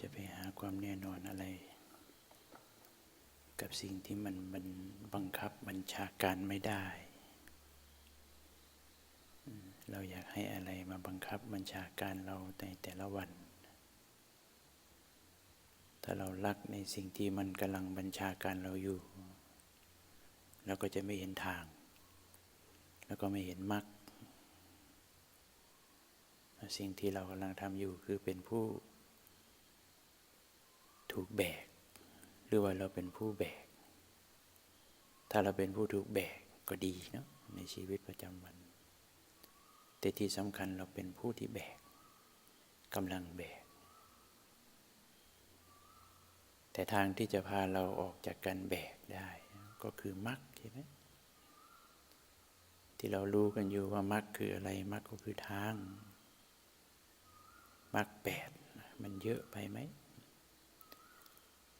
จะไปหาความแน่นอนอะไร กับสิ่งที่มันมันบังคับบัญชาการไม่ได้ เราอยากให้อะไรมาบังคับบัญชาการเราในแต่ละวัน ถ้าเรารักในสิ่งที่มันกำลังบัญชาการเราอยู่ เราก็จะไม่เห็นทาง แล้วก็ไม่เห็นมรรคสิ่งที่เรากำลังทำอยู่คือเป็นผู้ ถูกแบก หรือว่าเราเป็นผู้แบก ถ้าเราเป็นผู้ถูกแบกก็ดีเนาะในชีวิตประจำวัน แต่ที่สำคัญเราเป็นผู้ที่แบกกำลังแบก แต่ทางที่จะพาเราออกจากการแบกได้ ก็คือมรรคใช่ไหมที่เรารู้กันอยู่ว่ามรรคคืออะไรมรรคก็คือทางมรรคแปดมันเยอะไปไหม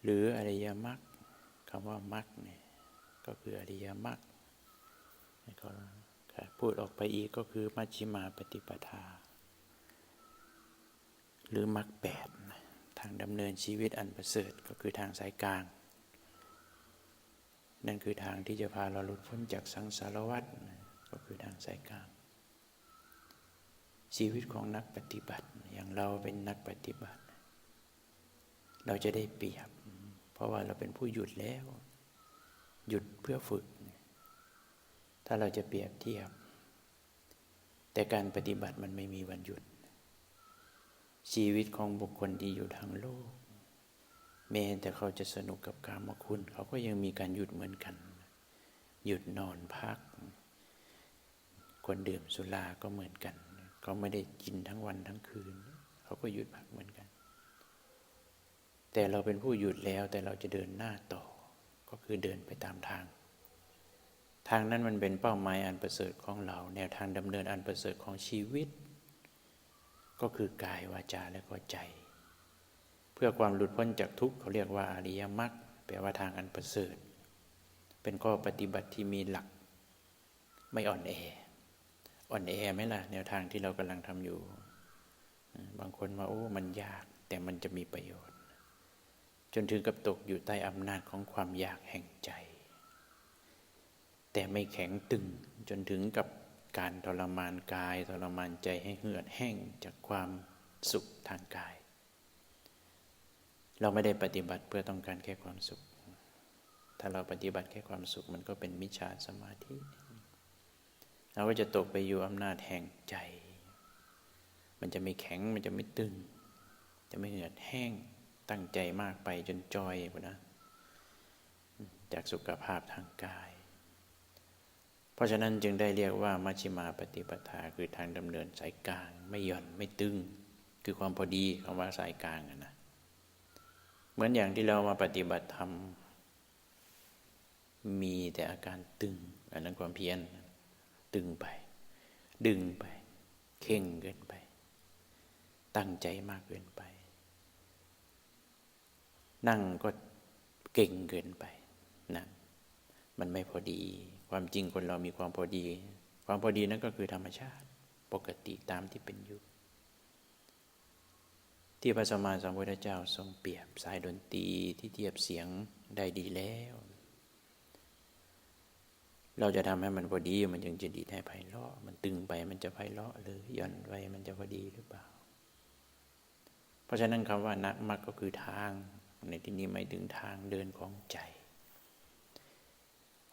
หรืออริยมรรคคำว่ามรรคเนี่ยก็คืออริยมรรคแล้วก็พูดออกไปอีกก็คือมัชฌิมาปฏิปทา หรือมรรคแปดทางดำเนินชีวิตอันประเสริฐก็คือทางสายกลาง นั่นคือทางที่จะพาเราหลุดพ้นจากสังสารวัฏก็คือทางสายกลาง ชีวิตของนักปฏิบัติอย่างเราเป็นนักปฏิบัติ เราจะได้เปรียบ ราะว่าเราเป็นผู้หยุดแล้ว หยุดเพื่อฝึก ถ้าเราจะเปรียบเทียบ แต่การปฏิบัติมันไม่มีวันหยุด ชีวิตของบุคคลที่อยู่ทางโลกแม้แต่เขาจะสนุกกับการมคุณ เขาก็ยังมีการหยุดเหมือนกัน หยุดนอนพัก คนดื่มสุราก็เหมือนกัน เขาไม่ได้กินทั้งวันทั้งคืน เขาก็หยุดพักเหมือนกัน แต่เราเป็นผู้หยุดแล้วแต่เราจะเดินหน้าต่อ ก็คือเดินไปตามทาง ทางนั้นมันเป็นเป้าหมายอันประเสริฐของเรา แนวทางดำเนินอันประเสริฐของชีวิต ก็คือกายวาจาและก็ใจ เพื่อความหลุดพ้นจากทุกข์เขาเรียกว่าอริยมรรคแปลว่าทางอันประเสริฐ เป็นข้อปฏิบัติที่มีหลัก ไม่อ่อนแอ อ่อนแอไหมล่ะแนวทางที่เรากำลังทำอยู่ บางคนมาโอ้มันยากแต่มันจะมีประโยชน์ จนถึงกับตกอยู่ใต้อำนาจของความอยากแห่งใจ แต่ไม่แข็งตึงจนถึงกับการทรมานกายทรมานใจให้เหือดแห้งจากความสุขทางกาย เราไม่ได้ปฏิบัติเพื่อต้องการแค่ความสุข ถ้าเราปฏิบัติแค่ความสุขมันก็เป็นมิจฉาสมาธิ เราก็จะตกไปอยู่อำนาจแห่งใจ มันจะไม่แข็งมันจะไม่ตึง จะไม่เหือดแห้ง ตั้งใจมากไปจนจอยนะจากสุขภาพทางกาย เพราะฉะนั้นจึงได้เรียกว่ามัชฌิมาปฏิปทาคือทางดำเนินสายกลาง ไม่หย่อนไม่ตึง คือความพอดีคำว่าสายกลางนะเหมือนอย่างที่เรามาปฏิบัติธรรมมีแต่อาการตึง อันนั้นความเพียรตึงไป ดึงไป เข่งเกินไป ตั้งใจมากเกินไป นั่งก็เก่งเกินไปนะมันไม่พอดี ความจริงคนเรามีความพอดี ความพอดีนั่นก็คือธรรมชาติปกติตามที่เป็นอยู่ ที่พระสมมาสัมพุทธเจ้าทรงเปรียบสายดนตรีที่เทียบเสียงได้ดีแล้ว เราจะทำให้มันพอดีมันจึงจะดีให้ไพเราะมันตึงไปมันจะไพเราะหรือหย่อนไปมันจะพอดีหรือเปล่า เพราะฉะนั้นคำว่านักมักก็คือทาง ในที่นี้หมายถึงทางเดินของใจ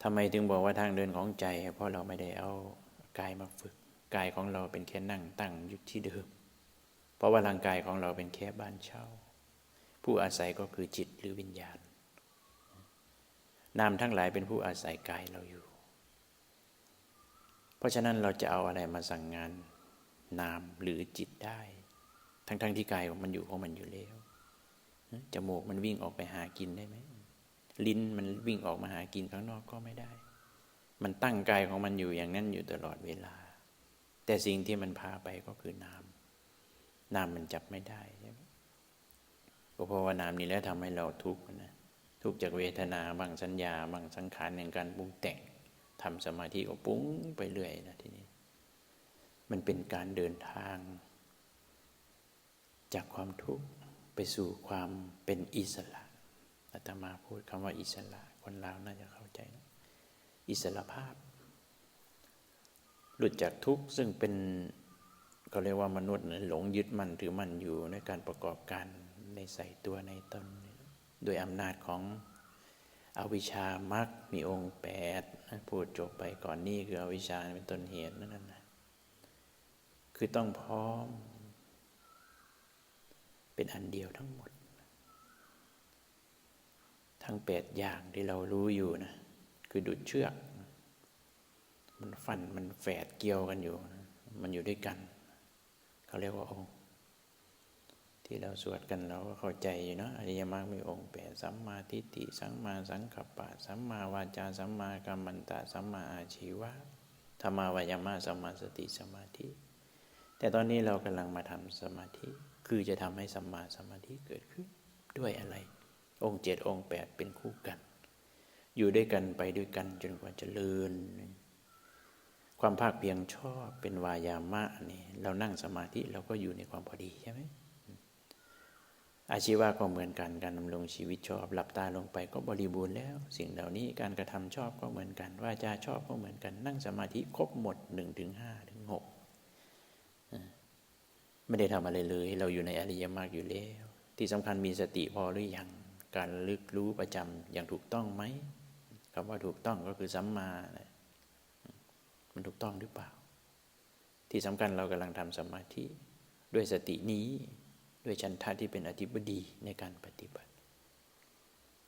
ทำไมถึงบอกว่าทางเดินของใจ เพราะเราไม่ได้เอากายมาฝึกกายของเราเป็นแค่นั่งตั้งอยู่ที่เดิม เพราะว่าร่างกายของเราเป็นแค่บ้านเช่า ผู้อาศัยก็คือจิตหรือวิญญาณ นามทั้งหลายเป็นผู้อาศัยกายเราอยู่ เพราะฉะนั้นเราจะเอาอะไรมาสั่งงานนามหรือจิตได้ ทั้งๆทที่กายของมันอยู่ของมันอยู่แล้ว จมูกมันวิ่งออกไปหากินได้ไหมลิ้นมันวิ่งออกมาหากินข้างนอกก็ไม่ได้ มันตั้งกายของมันอยู่อย่างนั้นอยู่ตลอดเวลา แต่สิ่งที่มันพาไปก็คือนามนามมันจับไม่ได้ใช่ไหมก็เพราะว่านามนี้แล้วทำให้เราทุกข์นะทุกข์จากเวทนาบางสัญญาบางสังขารอย่างการปรุงแต่งทำสมาธิก็ปุ้งไปเรื่อยนะทีนี้ มันเป็นการเดินทาง จากความทุกข์ สู่ความเป็นอิสระอาตมาพูดคำว่าอิสระ คนลาวน่าจะเข้าใจนะอิสระภาพ หลุดจากทุกข์ซึ่งเป็นเขาเรียกว่ามนุษย์หลงยึดมั่นถือมั่นอยู่ในการประกอบการในใส่ตัวในตนโดยอำนาจของอวิชามักมีองค์แปดพูดจบไปก่อนนี่คืออวิชชาเป็นต้นเหตุนั่นนะคือต้องพร้อม เป็นอันเดียวทั้งหมด ทั้งแปดอย่างที่เรารู้อยู่นะ คือดุดเชือก มันฟันมันแฝดเกี่ยวกันอยู่ มันอยู่ด้วยกัน เขาเรียกว่าองค์ ที่เราสวดกันเราก็เข้าใจอยู่เนาะอริยมรรคมีองค์แปดสัมมาทิฏฐิสัมมาสังกัปปะสัมมาวาจาสัมมากัมมันตะสัมมาอาชีวะธรรมาวายามะสัมมาสติสมาธิ แต่ตอนนี้เรากำลังมาทำสมาธิ คือจะทำให้สัมมาสมาธิเกิดขึ้นด้วยอะไร องค์เจ็ดองค์แปดเป็นคู่กัน อยู่ด้วยกันไปด้วยกันจนกว่าจะเลินความภาคเพียงชอบเป็นวายามะนี่เรานั่งสมาธิเราก็อยู่ในความพอดีใช่ไหมอาชีวะก็เหมือนกันการดำรงชีวิตชอบหลับตาลงไปก็บริบูรณ์แล้ว สิ่งเหล่านี้การกระทำชอบก็เหมือนกันว่าจาชอบก็เหมือนกัน นั่งสมาธิครบหมดหนึ่งถึงห้า ไม่ได้ทำอะไรเลย เราอยู่ในอริยมรรคอยู่แล้ว ที่สำคัญมีสติพอหรือยังการลึกรู้ประจำอย่างถูกต้องไหมคำว่าถูกต้องก็คือสัมมานะมันถูกต้องหรือเปล่า ที่สำคัญเรากำลังทำสมาธิด้วยสตินี้ด้วยชันทะที่เป็นอธิบดีในการปฏิบัติ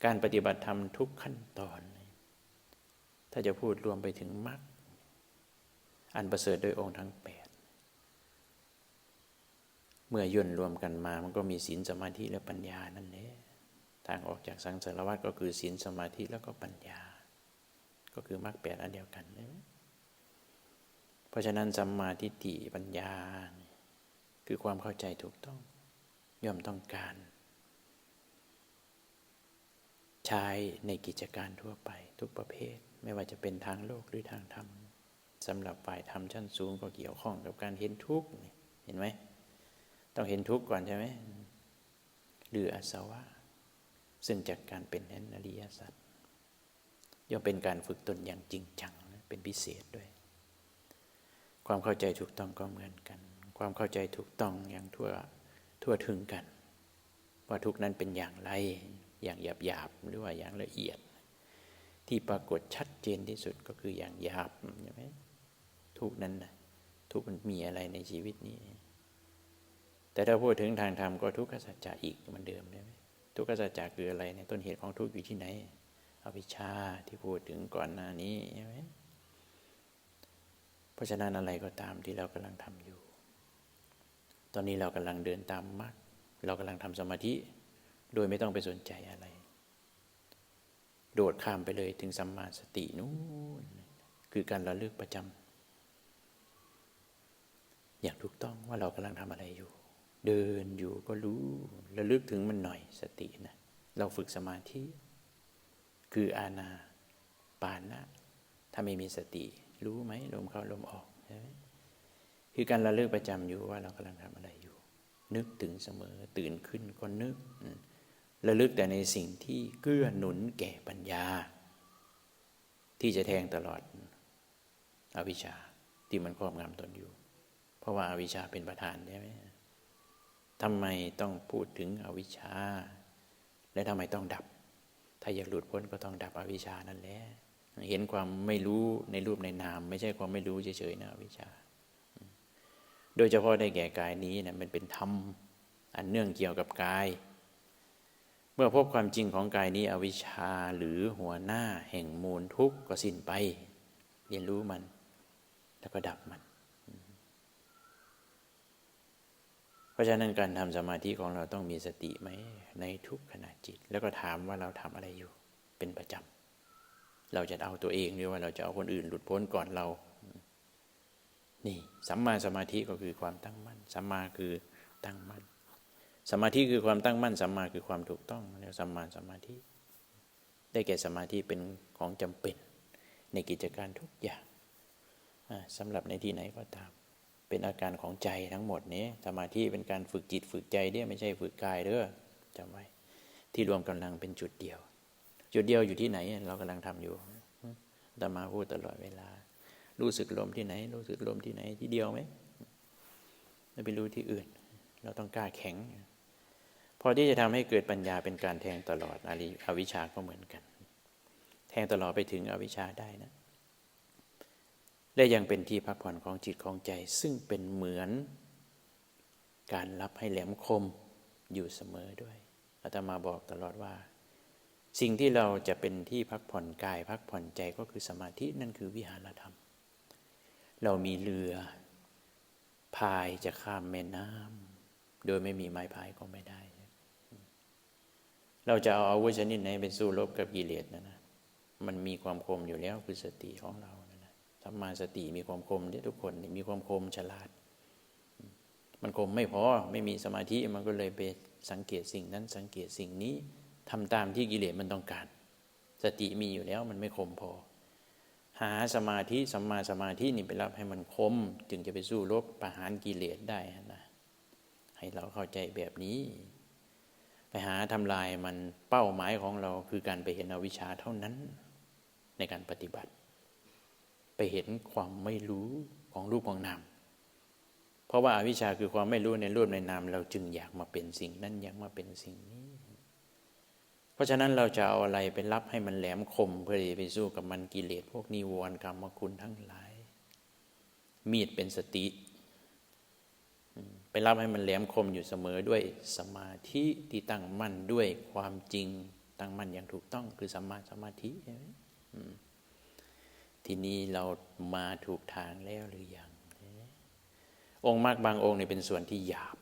การปฏิบัติธรรมทุกขั้นตอน ถ้าจะพูดรวมไปถึงมรรคอันประเสริฐโดยองค์ทั้งแปด เมื่อย่นรวมกันมามันก็มีศีลสมาธิและปัญญานั่นแหละทางออกจากสังสารวัฏก็คือศีลสมาธิแล้วก็ปัญญา ก็คือมรรคแปดอันเดียวกันนะเพราะฉะนั้นสัมมาทิฏฐิปัญญา คือความเข้าใจถูกต้องย่อมต้องการ ใช้ในกิจการทั่วไปทุกประเภท ไม่ว่าจะเป็นทางโลกหรือทางธรรมสำหรับฝ่ายธรรมชั้นสูงก็เกี่ยวข้องกับการเห็นทุกข์เห็นไหม ต้องเห็นทุกข์ก่อนใช่ไหมหรืออาสวะ ซึ่งจากการเป็นนั้นอริยสัจย่อมเป็นการฝึกตนอย่างจริงจังเป็นพิเศษด้วย ความเข้าใจถูกต้องก็เหมือนกัน ความเข้าใจถูกต้องอย่างทั่วทั่วถึงกัน ว่าทุกนั้นเป็นอย่างไรอย่างหยาบหยาบหรือว่าอย่างละเอียด ที่ปรากฏชัดเจนที่สุดก็คืออย่างหยาบใช่ไหมทุกนั้นนะทุกมันมีอะไรในชีวิตนี้ แต่ถ้าพูดถึงทางธรรมก็ทุกขสัจจะอีกเหมือนเดิมใช่ไหมทุกขสัจจะคืออะไรในต้นเหตุของทุกข์อยู่ที่ไหนอวิชชาที่พูดถึงก่อนหน้านี้ใช่ไหมเพราะฉะนั้นอะไรก็ตามที่เรากำลังทำอยู่ ตอนนี้เรากำลังเดินตามมรรคเรากำลังทำสมาธิ โดยไม่ต้องไปสนใจอะไร โดดข้ามไปเลยถึงสัมมาสตินู้นคือการระลึกประจำอย่างถูกต้องว่าเรากำลังทำอะไรอยู่ เดินอยู่ก็รู้ระลึกถึงมันหน่อยสตินะเราฝึกสมาธิ คืออาณาปานะถ้าไม่มีสติ รู้ไหมลมเข้าลมออกใช่ไหมคือการระลึกประจำอยู่ว่าเรากำลังทำอะไรอยู่ นึกถึงเสมอตื่นขึ้นก็นึกระลึกแต่ในสิ่งที่เกื้อหนุนแก่ปัญญา ที่จะแทงตลอดอวิชชาที่มันครอบงำตนอยู่ เพราะว่าอาวิชชาเป็นประธานใช่ไหม ทำไมต้องพูดถึงอวิชชา และทำไมต้องดับ ถ้าอยากหลุดพ้นก็ต้องดับอวิชชานั่นแหละเห็นความไม่รู้ในรูปในนาม ไม่ใช่ความไม่รู้เฉยๆนะอวิชา โดยเฉพาะได้แก่กายนี้นะมันเป็นธรรมอันเนื่องเกี่ยวกับกาย เมื่อพบความจริงของกายนี้อวิชชาหรือหัวหน้าแห่งมูลทุกข์ก็สิ้นไป เรียนรู้มัน แล้วก็ดับมัน เพราะฉะนั้นการทำสมาธิของเราต้องมีสติไหมในทุกขณะจิต แล้วก็ถามว่าเราทำอะไรอยู่เป็นประจำเราจะเอาตัวเองหรือว่าเราจะเอาคนอื่นหลุดพ้นก่อนเรา นี่สัมมาสมาธิก็คือความตั้งมั่นสัมมาคือตั้งมั่นสมาธิคือความตั้งมั่นสัมมาคือความถูกต้องแล้วสัมมาสมาธิ ได้แก่สมาธิเป็นของจำเป็น ในกิจการทุกอย่างสำหรับในที่ไหนก็ตาม เป็นอาการของใจทั้งหมดนี้สมาธิเป็นการฝึกจิตฝึกใจเด้ไม่ใช่ฝึกกายเด้อจำไว้ที่รวมกำลังเป็นจุดเดียว จุดเดียวอยู่ที่ไหน เรากำลังทำอยู่ตมาพูดตลอดเวลา รู้สึกลมที่ไหน รู้สึกลมที่ไหนที่เดียวไหมไม่ไปรู้ที่อื่น เราต้องกล้าแข็ง พอที่จะทำให้เกิดปัญญาเป็นการแทงตลอดอริอวิชาก็เหมือนกัน แทงตลอดไปถึงอวิชชาได้นะ และยังเป็นที่พักผ่อนของจิตของใจ ซึ่งเป็นเหมือน การรับให้แหลมคมอยู่เสมอด้วยอาตมาบอกตลอดว่า สิ่งที่เราจะเป็นที่พักผ่อนกาย พักผ่อนใจก็คือสมาธินั่นคือวิหารธรรม เรามีเรือพายจะข้ามแม่น้ำโดยไม่มีไม้พายก็ไม่ได้ เราจะเอาอาวุธชนิดไหนไปสู้รบกับกิเลสนะนะมันมีความคมอยู่แล้วคือสติของเรา สัมมาสติมีความคมที่ทุกคนมีความคมฉลาด มันคมไม่พอไม่มีสมาธิมันก็เลยไปสังเกตสิ่งนั้นสังเกตสิ่งนี้ทำตามที่กิเลสมันต้องการ สติมีอยู่แล้วมันไม่คมพอ หาสมาธิสัมมาสมาธินี่ไปรับให้มันคม จึงจะไปสู้รบประหารกิเลสได้นะให้เราเข้าใจแบบนี้ ไปหาทำลายมันเป้าหมายของเราคือการไปเห็นอวิชชาเท่านั้นในการปฏิบัติ ไปเห็นความไม่รู้ของรูปของนาม เพราะว่าอาวิชชาคือความไม่รู้ในรูปในนาม เราจึงอยากมาเป็นสิ่งนั้นอยากมาเป็นสิ่งนี้ เพราะฉะนั้นเราจะเอาอะไรไปรับให้มันแหลมคมเพื่อไปสู้กับมันกิเลสพวกนิวรณ์กรรมคุณทั้งหลาย มีดเป็นสติไปรับให้มันแหลมคมอยู่เสมอด้วยสมาธิที่ตั้งมั่นด้วยความจริง ตั้งมั่นอย่างถูกต้องคือสัมมาสมาธิใช่ไหม ทีนี้เรามาถูกทางแล้วหรือยัง องค์มากบางองค์นี่เป็นส่วนที่หยาบ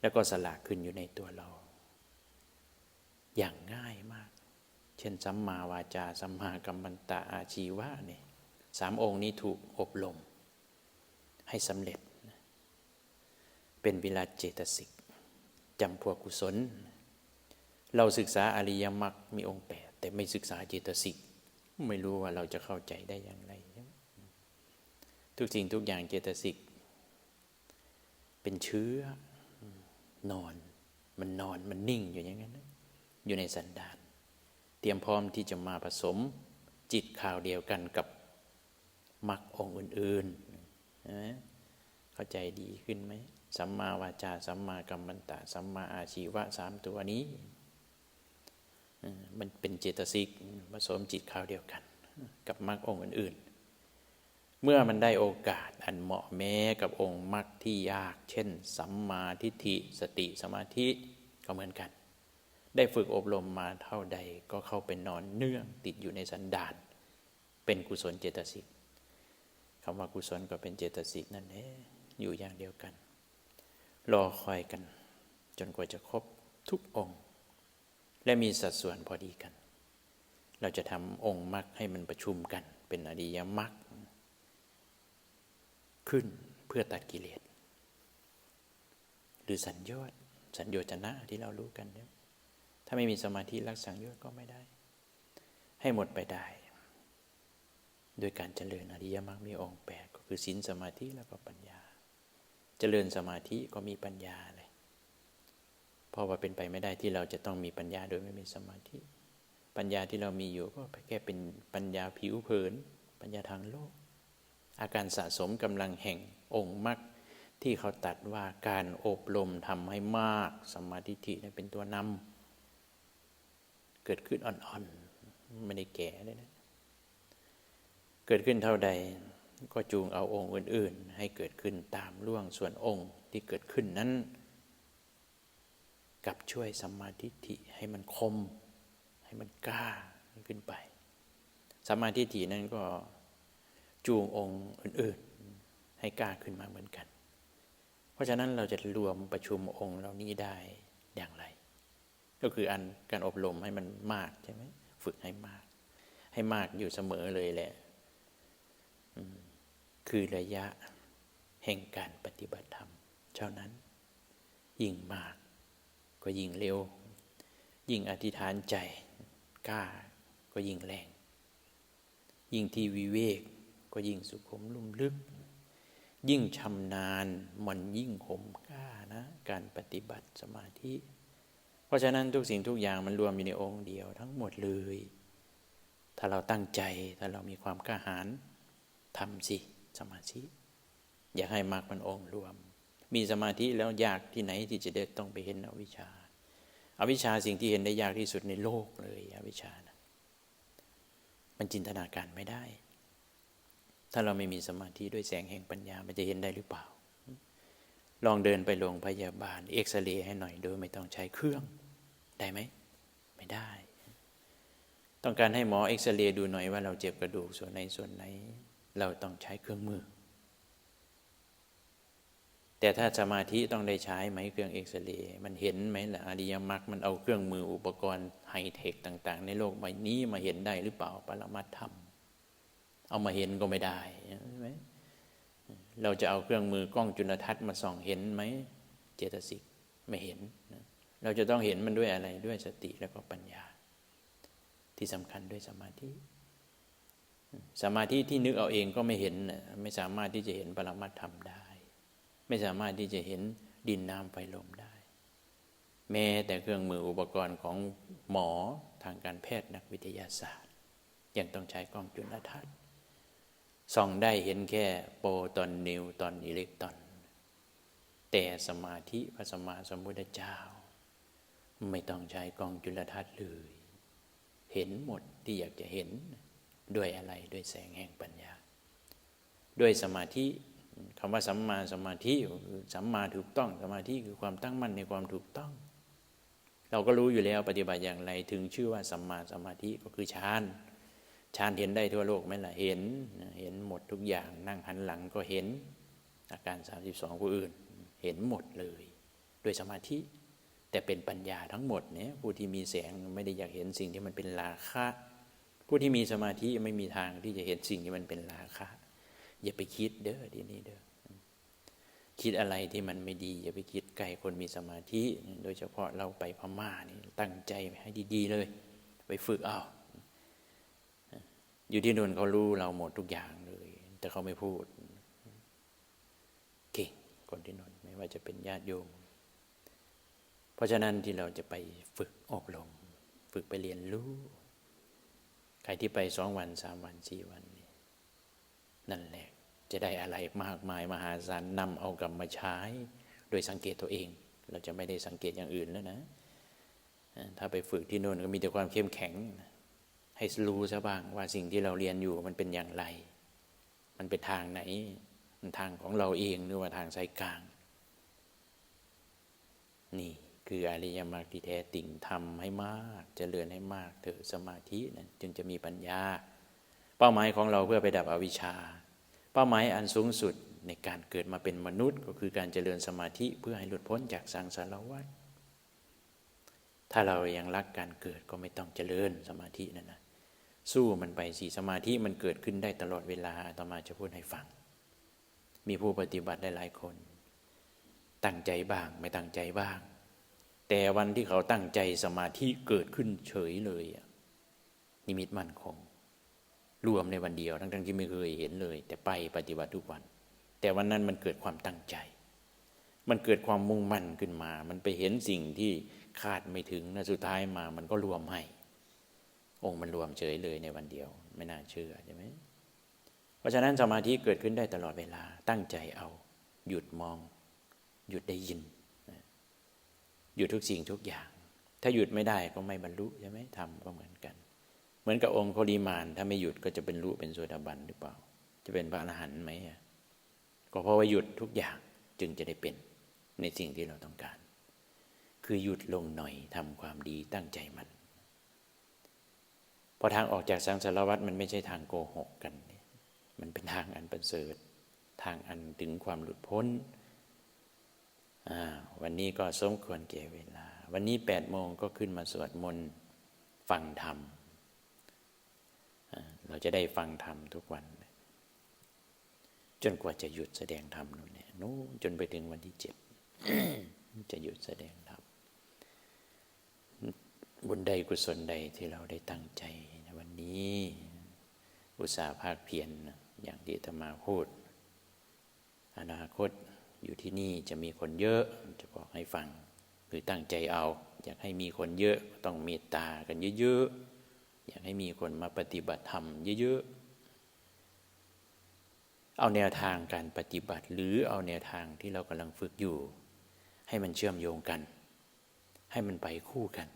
แล้วก็สลากขึ้นอยู่ในตัวเรา อย่างง่ายมาก เช่นสัมมาวาจาสัมมากัมมันตะอาชีวะเนี่ยสามองค์นี้ถูกอบรม ให้สำเร็จ เป็นเวลาเจตสิกจำพวกกุศล เราศึกษาอริยมรรคมีองค์แปดแต่ไม่ศึกษาเจตสิก ไม่รู้ว่าเราจะเข้าใจได้อย่างไร ทุกสิ่งทุกอย่างเจตสิก เป็นเชื้อนอน มันนอนมันนิ่งอยู่อย่างนั้นอยู่ในสันดาน เตรียมพร้อมที่จะมาผสมจิตข่าวเดียวกันกับมรรคองค์อื่นๆเข้าใจดีขึ้นไหมสัมมาวาจาสัมมากัมมันตะสัมมาอาชีวะสามตัวนี้ มันเป็นเจตสิกผสมจิตข่าวเดียวกัน กับมรรคองค์อื่นๆ เมื่อมันได้โอกาสอันเหมาะแม้กับองค์มรรคที่ยาก เช่น สัมมาทิฏฐิสติสมาธิก็เหมือนกัน ได้ฝึกอบรมมาเท่าใดก็เข้าเป็นนอนเนื่องติดอยู่ในสันดาน เป็นกุศลเจตสิกคำว่ากุศลก็เป็นเจตสิกนั่นเองอยู่อย่างเดียวกัน รอคอยกัน จนกว่าจะครบทุกองค์ และมีสัดส่วนพอดีกัน เราจะทำองค์มรรคให้มันประชุมกัน เป็นอริยมรรคขึ้นเพื่อตัดกิเลส หรือสัญญอดสัญญชนะที่เรารู้กันเนี่ยถ้าไม่มีสมาธิรักสังโยชน์ก็ไม่ได้ ให้หมดไปได้ โดยการเจริญอริยมรรคมีองค์แปดก็คือศีลสมาธิแล้วก็ปัญญา เจริญสมาธิก็มีปัญญาเล เพราะว่าเป็นไปไม่ได้ที่เราจะต้องมีปัญญาโดยไม่มีสมาธิ ปัญญาที่เรามีอยู่ก็แค่เป็นปัญญาผิวเผิน ปัญญาทางโลก อาการสะสมกำลังแห่งองค์มรรคที่เขาตัดว่าการอบรมทำให้มากสมาธิิเป็นตัวนำเกิดขึ้นอ่อนๆไม่ได้แก่เลยนะเกิดขึ้นเท่าใดก็จูงเอาองค์อื่น ๆ ให้เกิดขึ้นตามล่วงส่วนองค์ที่เกิดขึ้นนั้น กับช่วยสัมมาธิิให้มันคม ให้มันกล้าขึ้นไปสัมมาธิินั้นก็จูงองค์อื่นๆ ให้กล้าขึ้นมาเหมือนกัน เพราะฉะนั้นเราจะรวมประชุมองค์เหล่านี้ได้อย่างไร ก็คืออันการอบรมให้มันมากใช่ไหมฝึกให้มาก ให้มากอยู่เสมอเลยแหละคือระยะแห่งการปฏิบัติธรรม เท่านั้นยิ่งมาก ก็ยิ่งเร็ว ยิ่งอธิษฐานใจกล้าก็ยิ่งแรง ยิ่งที่วิเวกก็ยิ่งสุขุมลุ่มลึก ยิ่งชำนาญมันยิ่งขมกล้านะการปฏิบัติสมาธิ เพราะฉะนั้นทุกสิ่งทุกอย่างมันรวมอยู่ในองค์เดียวทั้งหมดเลย ถ้าเราตั้งใจถ้าเรามีความกล้าหาญทำสิสมาธิ อยากให้มากมันองค์รวม มีสมาธิแล้วยากที่ไหนที่จะเด็ดต้องไปเห็นอวิชชาอาวิชชาสิ่งที่เห็นได้ยากที่สุดในโลกเลยอวิชชานะมันจินตนาการไม่ได้ ถ้าเราไม่มีสมาธิด้วยแสงแห่งปัญญา มันจะเห็นได้หรือเปล่า ลองเดินไปโรงพยาบาล เอ็กซเรย์ให้หน่อยโดยไม่ต้องใช้เครื่องได้ไหม ไม่ได้ ต้องการให้หมอเอ็กซเรย์ดูหน่อยว่าเราเจ็บกระดูกส่วนไหนส่วนไหน เราต้องใช้เครื่องมือ แต่ถ้าสมาธิต้องได้ใช้ไหมเครื่องเอ็กซเรย์มันเห็นไหมล่ะอริยมรรคมันเอาเครื่องมืออุปกรณ์ไฮเทคต่าง ๆ ในโลกใบนี้มาเห็นได้หรือเปล่าปรมัตธรรม เอามาเห็นก็ไม่ได้ใช่ไหมเราจะเอาเครื่องมือกล้องจุลทรรศน์มาส่องเห็นไหมเจตสิกไม่เห็น เราจะต้องเห็นมันด้วยอะไรด้วยสติแล้วก็ปัญญา ที่สำคัญด้วยสมาธิสมาธิที่นึกเอาเองก็ไม่เห็น ไม่สามารถที่จะเห็นปรมัตธรรมได้ ไม่สามารถที่จะเห็นดินน้ำไฟลมได้ แม้แต่เครื่องมืออุปกรณ์ของหมอทางการแพทย์นักวิทยาศาสตร์ ยังต้องใช้กล้องจุลทรรศน์ส่องได้เห็นแค่โปรตอนนิวตอนอิเล็กตรอน แต่สมาธิพระสมมาสมพุทธเจ้า ไม่ต้องใช้กล้องจุลทรรศน์เลย เห็นหมดที่อยากจะเห็นด้วยอะไรด้วยแสงแห่งปัญญา ด้วยสมาธิ คำว่าสัมมาสมาธิคือสัมมาถูกต้องสมาธิคือความตั้งมั่นในความถูกต้อง เราก็รู้อยู่แล้วปฏิบัติอย่างไรถึงชื่อว่าสัมมาสมาธิก็คือฌานฌานเห็นได้ทั่วโลกไหมล่ะเห็นเห็นหมดทุกอย่าง นั่งหันหลังก็เห็น อาการ 32ผู้อื่น เห็นหมดเลยด้วยสมาธิ แต่เป็นปัญญาทั้งหมดเนี่ยผู้ที่มีแสงไม่ได้อยากเห็นสิ่งที่มันเป็นราคะ ผู้ที่มีสมาธิไม่มีทางที่จะเห็นสิ่งที่มันเป็นราคะ อย่าไปคิดเด้อทีนี้เด้อคิดอะไรที่มันไม่ดี อย่าไปคิดไกลคนมีสมาธิ โดยเฉพาะเราไปพม่านี่ตั้งใจให้ดีๆเลย ไปฝึกเอาอยู่ที่นู่นเขารู้เราหมดทุกอย่างเลย แต่เขาไม่พูดเก่งคนที่นู่นไม่ว่าจะเป็นญาติโยม เพราะฉะนั้นที่เราจะไปฝึกอบรมฝึกไปเรียนรู้ ใครที่ไปสองวันสามวันสี่วันนั่นแหละ จะได้อะไรมากมายมหาศาลนำเอากลับมาใช้ โดยสังเกตตัวเอง เราจะไม่ได้สังเกตอย่างอื่นแล้วนะ ถ้าไปฝึกที่โน่นก็มีแต่ความเข้มแข็ง ให้รู้ซะบ้างว่าสิ่งที่เราเรียนอยู่มันเป็นอย่างไร มันเป็นทางไหน มันทางของเราเองหรือว่าทางสายกลาง นี่คืออริยมรรคที่แท้ติ่งทำให้มากจเจริญให้มากเถอะสมาธินั้นจึงจะมีปัญญา เป้าหมายของเราเพื่อไปดับอวิชชา เป้าหมายอันสูงสุดในการเกิดมาเป็นมนุษย์ ก็คือการเจริญสมาธิเพื่อให้หลุดพ้นจากสังสารวัฏถ้าเรายังรักการเกิดก็ไม่ต้องเจริญสมาธินั่นนะสู้มันไปสีสมาธิมันเกิดขึ้นได้ตลอดเวลาต่อมาจะพูดให้ฟัง มีผู้ปฏิบัติได้หลายคน ตั้งใจบ้างไม่ตั้งใจบ้าง แต่วันที่เขาตั้งใจสมาธิเกิดขึ้นเฉยเลยนิมิตมั่นคง รวมในวันเดียว ทั้งๆที่ไม่เคยเห็นเลย แต่ไปปฏิบัติทุกวัน แต่วันนั้นมันเกิดความตั้งใจ มันเกิดความมุ่งมั่นขึ้นมา มันไปเห็นสิ่งที่คาดไม่ถึงนะสุดท้ายมามันก็รวมให้ องค์มันรวมเฉยเลยในวันเดียว ไม่น่าเชื่อใช่ไหมเพราะฉะนั้นสมาธิเกิดขึ้นได้ตลอดเวลาตั้งใจเอา หยุดมอง หยุดได้ยินหยุดทุกสิ่งทุกอย่าง ถ้าหยุดไม่ได้ก็ไม่บรรลุใช่ไหมทำก็เหมือนกัน เหมือนกับองค์โคดีมาน ถ้าไม่หยุดก็จะเป็นรู้เป็นโสดาบันหรือเปล่า จะเป็นพระอรหันต์ไหมก็เพราะว่าหยุดทุกอย่างจึงจะได้เป็นในสิ่งที่เราต้องการ คือหยุดลงหน่อยทำความดีตั้งใจมันพอทางออกจากสังสารวัฏมันไม่ใช่ทางโกหกกัน มันเป็นทางอันประเสริฐ ทางอันถึงความหลุดพ้น วันนี้ก็สมควรเก่เวลา วันนี้แปดโมงก็ขึ้นมาสวดมนต์ฟังธรรม เราจะได้ฟังธรรมทุกวัน จนกว่าจะหยุดแสดงธรรมนู่นเนี่ยนู้จนไปถึงวันที่เจ็ดจะหยุดแสดงธรรมบุญใดกุศลใดที่เราได้ตั้งใจนี้ อุตสาห์ภาคเพียรอย่างที่ธรรมาพูด อนาคตอยู่ที่นี่จะมีคนเยอะจะบอกให้ฟังหรือตั้งใจเอา อยากให้มีคนเยอะต้องเมตตากันเยอะๆ อยากให้มีคนมาปฏิบัติธรรมเยอะๆ เอาแนวทางการปฏิบัติ หรือเอาแนวทางที่เรากำลังฝึกอยู่ ให้มันเชื่อมโยงกัน ให้มันไปคู่กัน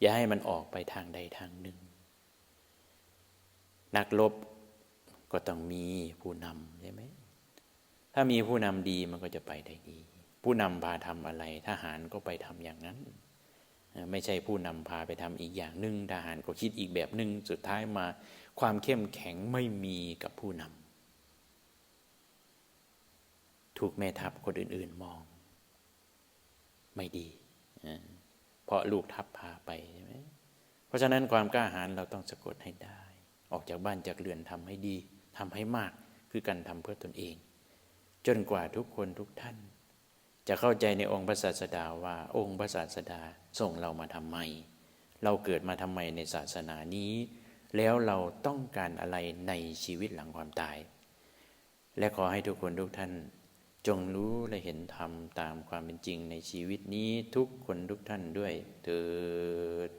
อย่าให้มันออกไปทางใดทางหนึ่ง นักรบก็ต้องมีผู้นำใช่ไหม ถ้ามีผู้นำดีมันก็จะไปได้ดี ผู้นำพาทำอะไร ทหารก็ไปทำอย่างนั้น ไม่ใช่ผู้นำพาไปทำอีกอย่างหนึ่งทหารก็คิดอีกแบบหนึ่งสุดท้ายมาความเข้มแข็งไม่มีกับผู้นำถูกแม่ทัพคนอื่น ๆมอง ไม่ดี เพราะลูกทัพพาไปใช่ไหมเพราะฉะนั้นความกล้าหาญเราต้องสะกดให้ได้ ออกจากบ้านจากเรือนทำให้ดีทำให้มากคือการทำเพื่อตนเอง จนกว่าทุกคนทุกท่าน จะเข้าใจในองค์พระศาสดาว่าองค์พระศาสดาส่งเรามาทำไม เราเกิดมาทำไมในศาสนานี้ แล้วเราต้องการอะไรในชีวิตหลังความตาย และขอให้ทุกคนทุกท่าน จงรู้และเห็นธรรมตามความเป็นจริงในชีวิตนี้ทุกคนทุกท่านด้วยเถิด